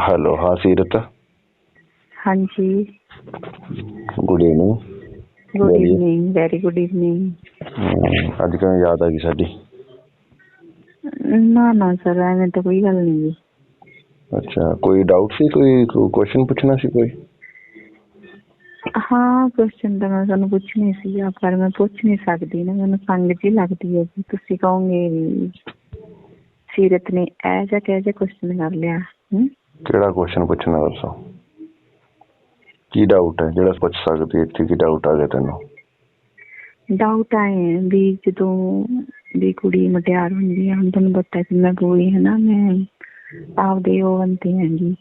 Hello ਹਾਂ ਸੀਰਤ। ਹਾਂਜੀ। Good evening good Very- evening very good ਅੱਜ ਕਿਵੇਂ ਯਾਦ ਆ ਗਈ ਸਾਡੀ? ਨਾ ਨਾ ਸਰ ਐਵੇਂ ਤਾਂ ਕੋਈ ਗੱਲ ਨਹੀਂ ਜੀ। ਅੱਛਾ ਕੋਈ ਡਾਊਟ ਸੀ ਕੋਈ ਕੁਐਸਚਨ ਪੁੱਛਣਾ ਸੀ ਕੋਈ? ਹਾਂ ਕੁਐਸਚਨ ਤਾਂ ਮੈਂ ਤੁਹਾਨੂੰ ਪੁੱਛਣੀ ਸੀ ਆ ਪਰ ਮੈਂ ਪੁੱਛ ਨਹੀਂ ਸਕਦੀ ਨਾ ਮੈਨੂੰ ਸੰਗ ਜੀ ਲੱਗਦੀ ਹੈ ਜੀ ਤੁਸੀਂ ਕਹੋਗੇ ਵੀ ਸੀਰਤ ਨੇ ਇਹ ਜਿਹਾ ਕਹਿ ਜਿਹਾ ਕੁਐਸਚਨ ਕਰ ਲਿਆ ਹਮ? ਕਿਹੜਾ ਕੁਐਸਚਨ ਪੁੱਛਣਾ ਦੱਸੋ? ਕੀ ਡਾਊਟ ਹੈ? ਜਿਹੜਾ ਪੁੱਛ ਸਕਦੀ ਹੈ ਇੱਥੇ ਕੀ ਡਾਊਟ ਆ ਗਿਆ ਤੈਨੂੰ? ਡਾਊਟ ਆਏ ਵੀ ਜਦੋਂ ਵੀ ਕੁੜੀ ਮਟਿਆਰ ਹੁੰਦੀ ਹੈ ਹੁਣ ਤੁਹਾਨੂੰ ਪਤਾ ਕਿ ਮੈਂ ਕੁੜੀ ਹੈ ਨਾ ਮੈਂ ਆਪਦੇ ਉਹ ਬੰਦੀ ਹੈਗੀ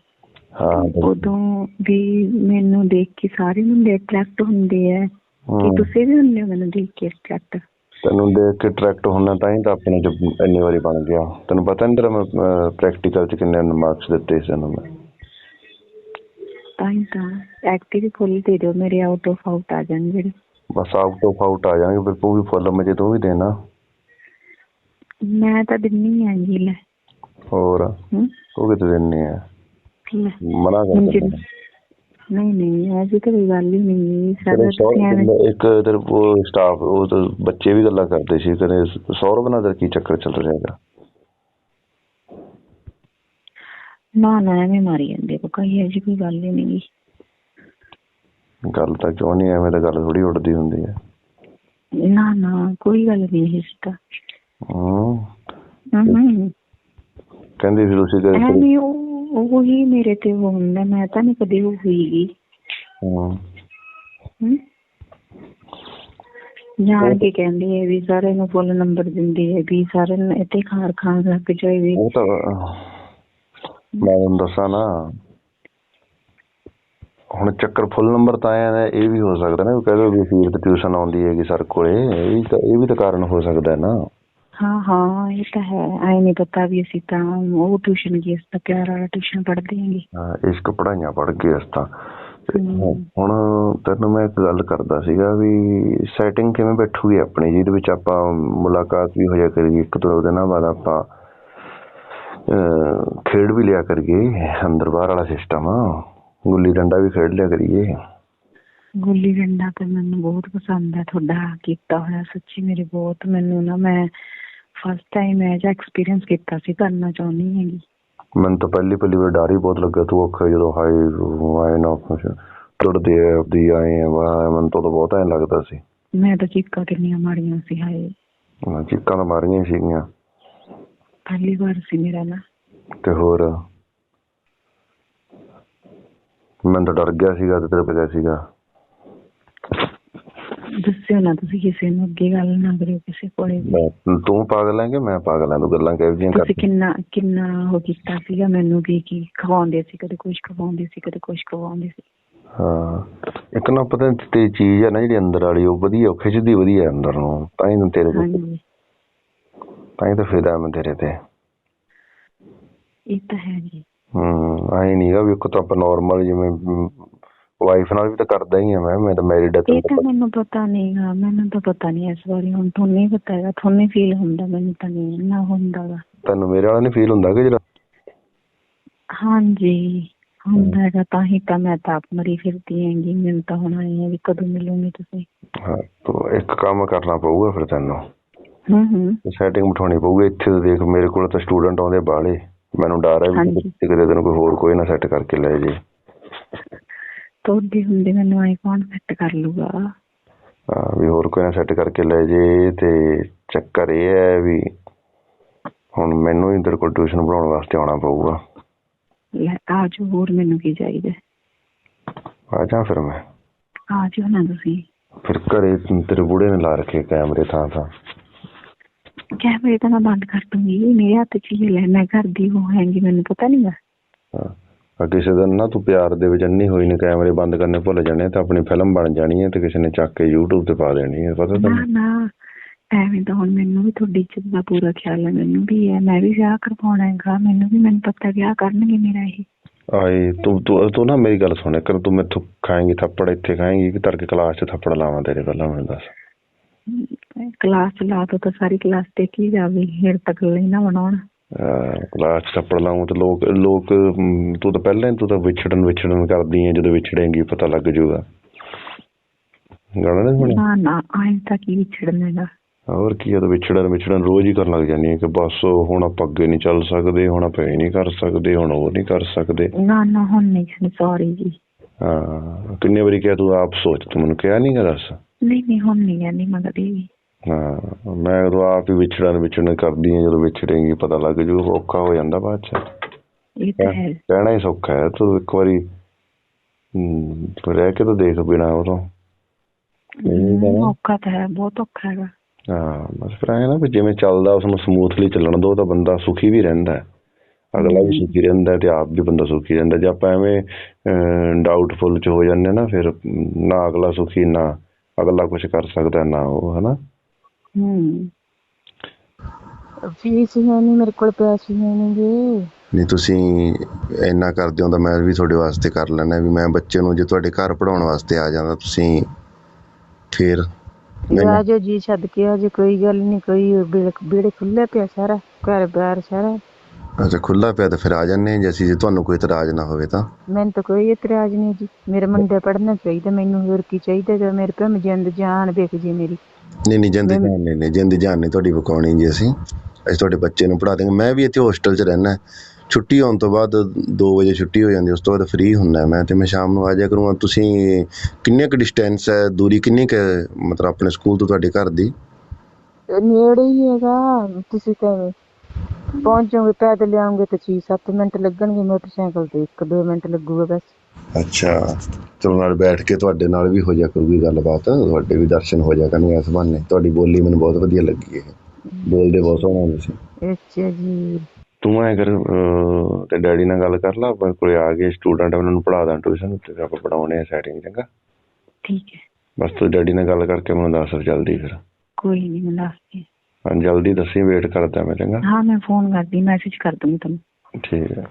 ਹਾਂ ਉਦੋਂ ਵੀ ਮੈਨੂੰ ਦੇਖ ਕੇ ਸਾਰੇ ਮੁੰਡੇ ਅਟਰੈਕਟ ਹੁੰਦੇ ਆ। ਕਿ ਤੁਸੀਂ ਵੀ ਹੁੰਦੇ ਹੋ ਮੈਨੂੰ ਦੇਖ ਕੇ ਅਟਰੈਕਟ ਤੈਨੂੰ ਦੇਖ ਕੇ ਟਰੈਕਟ ਹੋਣਾ ਤਾਂ ਹੀ ਤਾਂ ਆਪਣੇ ਚ ਇੰਨੀ ਵਾਰੀ ਬਣ ਗਿਆ। ਤੈਨੂੰ ਪਤਾ ਨਹੀਂ ਤੇਰਾ ਮੈਂ ਪ੍ਰੈਕਟੀਕਲ ਚ ਕਿੰਨੇ ਮਾਰਕਸ ਦਿੱਤੇ ਸੀ ਤੈਨੂੰ ਮੈਂ। ਤਾਂ ਹੀ ਤਾਂ। ਐਕਟਿਵ ਫੁੱਲ ਦੇ ਦਿਓ ਮੇਰੇ ਆਊਟ ਆਫ ਆਊਟ ਆ ਜਾਣ ਜਿਹੜੇ ਬਸ ਆਊਟ ਆਫ ਆਊਟ ਆ ਜਾਣਗੇ ਫਿਰ ਤੂੰ ਵੀ ਫੁੱਲ ਮਜੇ ਤੂੰ ਵੀ ਦੇਣਾ। ਮੈਂ ਤਾਂ ਦਿੰਨੀ ਆ ਜੀ ਲੈ। ਹੋਰ? ਉਹ ਕਿਤੇ ਦਿੰਨੇ ਆ? ਮਨਾ ਕਰ ਨਹੀਂ ਨਹੀਂ ਐਸੀ ਤਾਂ ਕੋਈ ਗੱਲ ਹੀ ਨਹੀਂ ਜੀ ਕਦੇ ਸਾਰਾ ਤੁਸੀਂ ਐਵੇਂ ਸੌਰਵ ਇੱਕ ਇਧਰ ਉਹ ਸਟਾਫ ਉਹ ਤਾਂ ਬੱਚੇ ਵੀ ਗੱਲਾਂ ਕਰਦੇ ਸੀ ਕਦੇ ਸੌਰਵ ਨਾਲ ਦਾ ਕੀ ਚੱਕਰ ਚੱਲ ਰਿਹਾ ਹੈਗਾ? ਨਾ ਨਾ ਐਵੇਂ ਮਾਰੀ ਜਾਂਦੇ ਕੋ ਕਹੀ ਐਸੀ ਕੋਈ ਗੱਲ ਹੀ ਨਹੀਂ ਗੱਲ ਤਾਂ ਕਿਉਂ ਨਹੀਂ ਐਵੇਂ ਤਾਂ ਗੱਲ ਥੋੜੀ ਉੱਡਦੀ ਹੁੰਦੀ ਹੈ। ਨਾ ਨਾ ਕੋਈ ਗੱਲ ਨਹੀਂ ਇਸ ਤਾਂ। ਹੂੰ। ਹਮ ਕਹਿੰਦੀ ਸੀ ਤੁਸੀਂ ਕਦੇ ਐਵੇਂ ਉਹ ਉਹ ਹੀ ਮੇਰੇ ਤੇ ਉਹ ਹੁੰਦਾ ਮੈਂ ਤਾਂ ਨਹੀਂ ਕਦੇ ਉਹ ਹੋਈਗੀ ਹੂੰ? ਜਾਣ ਕੇ ਕਹਿੰਦੀ ਹੈ ਵੀ ਸਾਰੇ ਨੂੰ ਫੁੱਲ ਨੰਬਰ ਦਿੰਦੀ ਹੈ ਵੀ ਸਾਰੇ ਨੂੰ ਇੱਥੇ ਖਾਰ ਖਾਣ ਲੱਗ ਜਾਏ ਵੀ ਉਹ ਤਾਂ ਮੈਂ ਤੁਹਾਨੂੰ ਦੱਸਾਂ ਨਾ ਹੁਣ ਚੱਕਰ ਫੁੱਲ ਨੰਬਰ ਤਾਂ ਆਇਆ ਨਾ ਇਹ ਵੀ ਹੋ ਸਕਦਾ ਨਾ ਕਹਿੰਦੇ ਵੀ ਫੀਸ ਟਿਊਸ਼ਨ ਆਉਂਦੀ ਹੈਗੀ ਸਰ ਕੋਲੇ ਇਹ ਵੀ ਤਾਂ ਇਹ ਵੀ ਤਾਂ ਕਾਰਨ ਹੋ ਸਕਦਾ ਨਾ। ਹਾਂ ਹਾਂ ਇਹ ਤਾਂ ਹੈ। ਆਈ ਨਹੀਂ ਪਤਾ ਵੀ ਅਸੀਂ ਤਾਂ ਉਹ ਟਿਊਸ਼ਨ ਕੀ ਇਸ ਤਾਂ ਪਿਆਰ ਵਾਲਾ ਟਿਊਸ਼ਨ ਪੜ੍ਹਦੇ ਹੈਗੇ। ਹਾਂ, ਇਸ਼ਕ ਪੜਾਈਆਂ ਪੜ ਗਏ ਇਸ ਤਾਂ। ਹੁਣ ਤੈਨੂੰ ਮੈਂ ਇੱਕ ਗੱਲ ਕਰਦਾ ਸੀਗਾ ਵੀ ਸੈਟਿੰਗ ਕਿਵੇਂ ਬੈਠੂਗੀ ਆਪਣੀ ਜਿਹਦੇ ਵਿੱਚ ਆਪਾਂ ਮੁਲਾਕਾਤ ਵੀ ਹੋ ਜਾ ਕਰੀਏ ਇੱਕ ਦੋ ਦਿਨਾਂ ਬਾਅਦ ਆਪਾਂ ਖੇਡ ਵੀ ਲਿਆ ਕਰੀਏ ਅੰਦਰ ਬਾਹਰ ਵਾਲਾ ਸਿਸਟਮ ਗੁੱਲੀ ਡੰਡਾ ਵੀ ਖੇਡ ਲਿਆ ਕਰੀਏ। ਗੁੱਲੀ ਡੰਡਾ ਤਾਂ ਮੈਨੂੰ ਬਹੁਤ ਪਸੰਦ ਹੈ ਤੁਹਾਡਾ ਕੀਤਾ ਹੋਇਆ ਸੱਚੀ ਮੇਰੇ ਬਹੁਤ ਮੈਨੂੰ ਨਾ ਮੈਂ ਫਸਟ ਟਾਈਮ ਇਹ ਜਿਹਾ ਐਕਸਪੀਰੀਅੰਸ ਕੀਤਾ ਸੀ ਕਰਨਾ ਚਾਹੁੰਦੀ ਹੈਗੀ। ਮੈਨੂੰ ਤਾਂ ਪਹਿਲੀ ਪਹਿਲੀ ਵਾਰ ਡਰ ਹੀ ਬਹੁਤ ਲੱਗਾ ਤੂੰ ਅੱਖਾਂ ਜਦੋਂ ਹਾਈ ਆਏ ਨਾ ਕੁਛ ਟੁੱਟਦੇ ਆ ਆਪਦੀ ਆਏ ਆ ਵਾਹ ਮੈਨੂੰ ਤਾਂ ਉਦੋਂ ਬਹੁਤ ਐਂ ਲੱਗਦਾ ਸੀ। ਮੈਂ ਤਾਂ ਚੀਕਾਂ ਕਿੰਨੀਆਂ ਮਾਰੀਆਂ ਸੀ ਹਾਏ। ਮੈਂ ਚੀਕਾਂ ਤਾਂ ਮਾਰੀਆਂ ਹੀ ਸੀਗੀਆਂ। ਪਹਿਲੀ ਵਾਰ ਸੀ ਮੇਰਾ ਨਾ। ਤੇ ਹੋਰ? ਮੈਂ ਤਾਂ ਡਰ ਗਿਆ ਸੀਗਾ ਤੇ ਤੇਰੇ ਪਿਆ ਸੀਗਾ। ਦੱਸਿਓ ਨਾ ਤੁਸੀਂ ਕਿਸੇ ਨੂੰ ਅੱਗੇ ਗੱਲ ਨਾ ਕਰਿਓ ਕਿਸੇ ਕੋਲੇ ਵੀ। ਮੈਂ ਤੂੰ ਪਾਗਲ ਹੈ ਕਿ ਮੈਂ ਪਾਗਲ ਹਾਂ? ਤੂੰ ਗੱਲਾਂ ਕਿਹੋ ਜਿਹੀਆਂ ਤੁਸੀਂ ਕਿੰਨਾ ਕਿੰਨਾ ਉਹ ਕੀਤਾ ਸੀਗਾ ਮੈਨੂੰ ਵੀ ਕੀ ਖਵਾਉਂਦੇ ਸੀ ਕਦੇ ਕੁਝ ਖਵਾਉਂਦੇ ਸੀ ਕਦੇ ਕੁਝ ਖਵਾਉਂਦੇ ਸੀ। ਹਾਂ। ਇੱਕ ਨਾ ਪਤਾ ਨੀ ਤੇ ਚੀਜ਼ ਹੈ ਨਾ ਜਿਹੜੀ ਅੰਦਰ ਵਾਲੀ ਉਹ ਵਧੀਆ ਉਹ ਖਿੱਚਦੀ ਵਧੀਆ ਅੰਦਰ ਨੂੰ। ਤਾਂ ਹੀ ਤਾਂ ਤੇਰੇ ਤੇ ਹਾਂਜੀ। ਤਾਂ ਹੀ ਤਾਂ ਫਿਦਾ ਮੈਂ ਤੇਰੇ ਤੇ। ਇਹ ਤਾਂ ਹੈ ਜੀ। ਹੂੰ ਆਈ ਨਹੀਂਗਾ ਵੀ ਇੱਕ ਤਾਂ ਆਪਾਂ ਨਾਰਮਲ ਜਿਵੇਂ ਵਾਈਫ ਨਾਲ ਵੀ ਤਾਂ ਕਰਦਾ ਹੀ ਆ ਮੈਂ ਮੈਂ ਤਾਂ ਮੈਰਿਡ ਆ ਇਹ ਤਾਂ ਮੈਨੂੰ ਪਤਾ ਨਹੀਂਗਾ ਮੈਨੂੰ ਤਾਂ ਪਤਾ ਨਹੀਂ ਇਸ ਬਾਰੇ ਹੁਣ ਤੁਹਾਨੂੰ ਨਹੀਂ ਪਤਾ ਹੈਗਾ ਤੁਹਾਨੂੰ ਫੀਲ ਹੁੰਦਾ ਮੈਨੂੰ ਤਾਂ ਨਹੀਂ ਨਾ ਹੁੰਦਾ ਗਾ। ਤੈਨੂੰ ਮੇਰੇ ਵਾਲਾ ਨਹੀਂ ਫੀਲ ਹੁੰਦਾ ਕਿ ਜਿਹੜਾ? ਹਾਂਜੀ ਹੁੰਦਾ ਹੈਗਾ ਤਾਂ ਹੀ ਤਾਂ ਮੈਂ ਤਾਂ ਆਪ ਮਰੀ ਫਿਰਦੀ ਹੈਗੀ ਮੈਨੂੰ ਤਾਂ ਹੁਣ ਆਏ ਹੈ ਵੀ ਕਦੋਂ ਮਿਲੂਗੇ ਤੁਸੀਂ। ਹਾਂ ਤੂੰ ਇੱਕ ਕੰਮ ਕਰਨਾ ਪਊਗਾ ਫਿਰ ਤੈਨੂੰ। ਹੂੰ ਹੂੰ। ਸੈਟਿੰਗ ਬਿਠਾਉਣੀ ਪਊਗੀ ਇੱਥੇ ਤਾਂ ਦੇਖ ਮੇਰੇ ਕੋਲ ਤਾਂ ਸਟੂਡੈਂਟ ਆਉਂਦੇ ਬਾਹਲੇ। ਮੈਨੂੰ ਡਰ ਹੈ ਵੀ ਹਾਂਜੀ। ਕਿਤੇ ਕਿਤੇ ਤੈਨੂੰ ਕੋਈ ਹੋਰ ਕੋਈ ਨਾ ਸੈੱਟ ਕਰਕੇ ਲੈ ਜੇ। ਤੁਹਾਡੇ ਹੁੰਦੇ ਮੈਨੂੰ ਕੌਣ ਸੈੱਟ ਕਰ ਲੂਗਾ। ਹਾਂ ਵੀ ਹੋਰ ਕੋਈ ਨਾ ਸੈੱਟ ਕਰਕੇ ਲੈ ਜੇ ਤੇ ਚੱਕਰ ਇਹ ਹੈ ਵੀ ਹੁਣ ਮੈਨੂੰ ਹੀ ਤੇਰੇ ਕੋਲ ਟਿਊਸ਼ਨ ਪੜਾਉਣ ਵਾਸਤੇ ਆਉਣਾ ਪਊਗਾ। ਲੈ ਆ ਜਾਓ ਹੋਰ ਮੈਨੂੰ ਕੀ ਚਾਹੀਦਾ? ਆ ਜਾ ਫਿਰ ਮੈਂ। ਆ ਜਾਓ ਨਾ ਤੁਸੀਂ। ਫਿਰ ਘਰੇ ਤੇਰੇ ਬੁੜੇ ਨੇ ਲਾ ਰੱਖੇ ਕੈਮਰੇ ਥਾਂ ਥਾਂ। ਕੈਮਰੇ ਤਾਂ ਮੈਂ ਬੰਦ ਕਰ ਦੂੰਗੀ ਮੇਰੇ ਹੱਥ 'ਚ ਹੀ ਲੈ ਮੈਂ ਕਰਦੀ ਉਹ ਹੈਗੀ ਮੈਨੂੰ ਪਤਾ ਨਹੀਂਗਾ ਹਾਂ। ਆ ਕਿਸੇ ਦਿਨ ਨਾ ਤੂੰ ਪਿਆਰ ਦੇ ਵਿੱਚ ਅੰਨੀ ਹੋਈ ਨੇ ਕੈਮਰੇ ਬੰਦ ਕਰਨੇ ਭੁੱਲ ਜਾਣੇ ਤਾਂ ਆਪਣੀ ਫਿਲਮ ਬਣ ਜਾਣੀ ਹੈ ਤੇ ਕਿਸੇ ਨੇ ਚੱਕ ਕੇ YouTube ਤੇ ਪਾ ਦੇਣੀ ਹੈ ਪਤਾ ਨਾ ਤੈਨੂੰ? ਨਾ ਐਵੇਂ ਤਾਂ ਹੁਣ ਮੈਨੂੰ ਵੀ ਤੁਹਾਡੀ ਇੱਜ਼ਤ ਦਾ ਪੂਰਾ ਖਿਆਲ ਹੈ ਮੈਨੂੰ ਵੀ ਹੈ ਮੈਂ ਵੀ ਵਿਆਹ ਕਰਵਾਉਣਾ ਹੈਗਾ ਮੈਨੂੰ ਵੀ ਮੈਨੂੰ ਪਤਾ ਵਿਆਹ ਕਰਨਗੇ ਮੇਰਾ ਇਹ। ਆਏ ਤੂੰ ਤੂੰ ਤੂੰ ਨਾ ਮੇਰੀ ਗੱਲ ਸੁਣ ਕਰ ਤੂੰ ਮੈਥੋਂ ਖਾਏਂਗੀ ਥੱਪੜ ਇੱਥੇ ਖਾਏਂਗੀ ਕਿ ਤੜਕੇ ਕਲਾਸ 'ਚ ਥੱਪੜ ਲਾਵਾਂ ਤੇਰੇ ਪਹਿਲਾਂ ਮੈਨੂੰ ਦੱਸ। ਕਲਾਸ ਲਾ ਦੋ ਤਾਂ ਸਾਰੀ ਕਲਾਸ ਤੇ ਕੀ ਜਾਵੇ ਹੇਰ ਤੱਕ ਨਾ ਬਣਾਉਣ। ਕਲਾਸ ਚ ਥੱਪੜ ਲਾਉਂ ਤੇ ਲੋਕ ਲੋਕ ਤੂੰ ਤਾਂ ਪਹਿਲਾਂ ਹੀ ਤੂੰ ਤਾਂ ਵਿਛੜਨ ਵਿਛੜਨ ਕਰਦੀ ਹੈ ਜਦੋਂ ਵਿਛੜੇਂਗੀ ਪਤਾ ਲੱਗ ਜਾਊਗਾ। ਗਾਣਾ ਨਹੀਂ ਸੁਣਿਆ ਨਾ ਨਾ ਆਏ ਤਾਂ ਕੀ ਵਿਛੜਨਾ ਹੈਗਾ? ਹੋਰ ਕੀ ਆ ਤਾਂ ਵਿਛੜਨ ਵਿਛੜਨ ਰੋਜ਼ ਹੀ ਕਰਨ ਲੱਗ ਜਾਂਦੀ ਹੈ ਕਿ ਬਸ ਹੁਣ ਆਪਾਂ ਅੱਗੇ ਨਹੀਂ ਚੱਲ ਸਕਦੇ ਹੁਣ ਆਪਾਂ ਇਹ ਨਹੀਂ ਕਰ ਸਕਦੇ ਹੁਣ ਉਹ ਨਹੀਂ ਕਰ ਸਕਦੇ। ਨਾ ਨਾ ਹੁਣ ਨਹੀਂ ਸੌਰੀ ਜੀ। ਹਾਂ ਕਿੰਨੇ ਵਾਰੀ ਕਿਹਾ ਤੂੰ ਆਪ ਸੋਚ ਤੂੰ ਮੈਨੂੰ ਕਿਹਾ ਨਹੀਂ ਗਾ ਦੱਸ? ਨਹੀਂ ਨਹੀਂ ਹੁਣ ਨਹੀਂ ਕਹਿੰਦੀ ਮਗਦੀ। ਹਾਂ ਮੈਂ ਉਦੋਂ ਆਪ ਹੀ ਵਿਛੜਨ ਵਿਛੜਨ ਕਰਦੀ ਹਾਂ ਜਦੋਂ ਵਿਛੜੇਂਗੀ ਪਤਾ ਲੱਗ ਜੂ ਔਖਾ ਹੋ ਜਾਂਦਾ ਬਾਅਦ ਚ। ਇਹ ਤਾਂ ਹੈ। ਕਹਿਣਾ ਹੀ ਸੌਖਾ ਹੈ ਤੂੰ ਇੱਕ ਵਾਰੀ ਹਮ, ਤੂੰ ਰਹਿ ਕੇ ਤਾਂ ਦੇਖ ਬਿਨਾ ਉਹ ਤੋਂ ਔਖਾ ਤਾਂ ਹੈ ਬਹੁਤ ਔਖਾ ਹੈਗਾ। ਹਾਂ ਬਸ ਫਿਰ ਐਂ ਨਾ ਵੀ ਜਿਵੇਂ ਚੱਲਦਾ ਉਸ ਨੂੰ ਸਮੂਥਲੀ ਚੱਲਣ ਦੋ ਤਾਂ ਬੰਦਾ ਸੁਖੀ ਵੀ ਰਹਿੰਦਾ ਹੈ। ਅਗਲਾ ਵੀ ਸੁਖੀ ਰਹਿੰਦਾ ਹੈ ਤੇ ਆਪ ਵੀ ਬੰਦਾ ਸੁਖੀ ਰਹਿੰਦਾ ਜੇ ਆਪਾਂ ਐਵੇਂ ਡਾਊਟਫੁਲ ਚ ਹੋ ਜਾਂਦੇ ਨਾ ਫਿਰ ਨਾ ਅਗਲਾ ਸੁਖੀ ਨਾ ਅਗਲਾ ਕੁਝ ਕਰ ਸਕਦਾ ਨਾ ਉਹ ਹਨਾ? ਹੂੰ। ਫੀਸ ਹੈ ਨਹੀਂ ਮੇਰੇ ਕੋਲ ਪੈਸੇ ਹੈ ਨਹੀਂ ਗੇ ਨਹੀਂ ਤੁਸੀਂ ਇੰਨਾ ਕਰਦੇ ਹੋ ਤਾਂ ਮੈਂ ਵੀ ਤੁਹਾਡੇ ਵਾਸਤੇ ਕਰ ਲੈਣਾ ਵੀ ਮੈਂ ਬੱਚੇ ਨੂੰ ਜੇ ਤੁਹਾਡੇ ਘਰ ਪੜਾਉਣ ਵਾਸਤੇ ਆ ਜਾਂਦਾ ਤੁਸੀਂ ਫਿਰ ਫਿਰ ਆ ਜਾਓ ਜੀ ਛੱਡ ਕੇ ਆ ਜਾਓ ਕੋਈ ਗੱਲ ਨਹੀਂ ਕੋਈ ਬੇੜੇ ਖੁੱਲੇ ਪਿਆ ਸਾਰਾ ਘਰ ਬਾਰ ਸਾਰਾ। ਅੱਛਾ ਖੁੱਲਾ ਪਿਆ ਤਾਂ ਫਿਰ ਆ ਜਾਂਦੇ ਜੇ ਅਸੀਂ ਜੇ ਤੁਹਾਨੂੰ ਕੋਈ ਇਤਰਾਜ਼ ਨਾ ਹੋਵੇ ਤਾਂ। ਮੈਨੂੰ ਤਾਂ ਕੋਈ ਇਤਰਾਜ਼ ਨਹੀਂ ਜੀ ਮੇਰੇ ਮੁੰਡੇ ਪੜ੍ਹਨਾ ਚਾਹੀਦਾ ਮੈਨੂੰ ਹੋਰ ਕੀ ਚਾਹੀਦਾ ਜੋ ਮੇਰੇ ਭਾਵੇਂ ਜਿੰਦ ਜਾਨ ਵੇਖ ਜੇ ਮੇਰੀ। ਨਹੀਂ ਨਹੀਂ ਜਿੰਦ ਜਾਨ ਨਹੀਂ ਨਹੀਂ ਜਿੰਦ ਜਾਨ ਨਹੀਂ ਤੁਹਾਡੀ ਵਿਕਾਉਣੀ ਜੀ ਅਸੀਂ। ਅਸੀਂ ਤੁਹਾਡੇ ਬੱਚੇ ਨੂੰ ਪੜ੍ਹਾ ਦੇਵਾਂਗੇ ਮੈਂ ਵੀ ਇੱਥੇ ਹੋਸਟਲ 'ਚ ਰਹਿਣਾ ਛੁੱਟੀ ਹੋਣ ਤੋਂ ਬਾਅਦ 2 ਵਜੇ ਛੁੱਟੀ ਹੋ ਜਾਂਦੀ ਉਸ ਤੋਂ ਬਾਅਦ ਫ੍ਰੀ ਹੁੰਦਾ ਮੈਂ ਤੇ ਮੈਂ ਸ਼ਾਮ ਨੂੰ ਆ ਜਾਇਆ ਕਰੂੰਗਾ। ਤੁਸੀਂ ਕਿੰਨੇ ਕੁ ਡਿਸਟੈਂਸ ਹੈ? ਦੂਰੀ ਕਿੰਨੀ ਕੁ ਹੈ, ਮਤਲਬ ਆਪਣੇ ਸਕੂਲ ਤੋਂ ਤੁਹਾਡੇ ਘਰ ਦੀ? ਨੇੜੇ ਹੀ ਹੈਗਾ। ਤੁਸੀਂ ਤਾਂ ਪਹੁੰਚ ਜਾਓਗੇ ਪੈਦਲ ਆਉਂਗੇ ਤਾਂ 6-7 ਮਿੰਟ ਲੱਗਣਗੇ। ਮੋਟਰਸਾਈਕਲ ਤੇ 1-2 ਮਿੰਟ ਲੱਗੂਗਾ ਬਸ। ਅੱਛਾ ਚਲੋ ਨਾਲ ਬੈਠ ਕੇ ਤੁਹਾਡੇ ਨਾਲ ਵੀ ਹੋ ਜਾ ਕਰੂਗੀ ਗੱਲਬਾਤ ਤੁਹਾਡੇ ਵੀ ਦਰਸ਼ਨ ਹੋ ਜਾ ਕਰਨਗੇ ਇਸ ਬਹਾਨੇ। ਤੁਹਾਡੀ ਬੋਲੀ ਮੈਨੂੰ ਬਹੁਤ ਵਧੀਆ ਲੱਗੀ ਇਹ। ਬੋਲਦੇ ਬਹੁਤ ਸੋਹਣਾ ਤੁਸੀਂ। ਅੱਛਾ ਜੀ। ਤੂੰ ਐ ਕਰ ਤੇ ਡੈਡੀ ਨਾਲ ਗੱਲ ਕਰ ਲਾ ਆਪਣੇ ਕੋਲੇ ਆ ਗਏ ਸਟੂਡੈਂਟ ਉਹਨਾਂ ਨੂੰ ਪੜਾ ਦਾਂ ਟਿਊਸ਼ਨ ਤੇ ਆਪਾਂ ਪੜਾਉਣੇ ਆ ਸੈਟਿੰਗ ਚੰਗਾ? ਠੀਕ ਹੈ। ਬਸ ਤੂੰ ਡੈਡੀ ਨਾਲ ਗੱਲ ਕਰਕੇ ਮੈਨੂੰ ਦੱਸ ਜਲਦੀ ਫਿਰ। ਕੋਈ ਨਹੀਂ ਮੈਂ ਦੱਸਦੀ ਹਾਂ ਜਲਦੀ ਦੱਸੀ ਵੇਟ ਕਰਦਾ ਮੈਂ ਚੰਗਾ? ਹਾਂ ਮੈਂ ਫੋਨ ਕਰਦੀ ਮੈਸੇਜ ਕਰ ਦੂੰਗੀ ਤੁਹਾਨੂੰ। ਠੀਕ ਹੈ।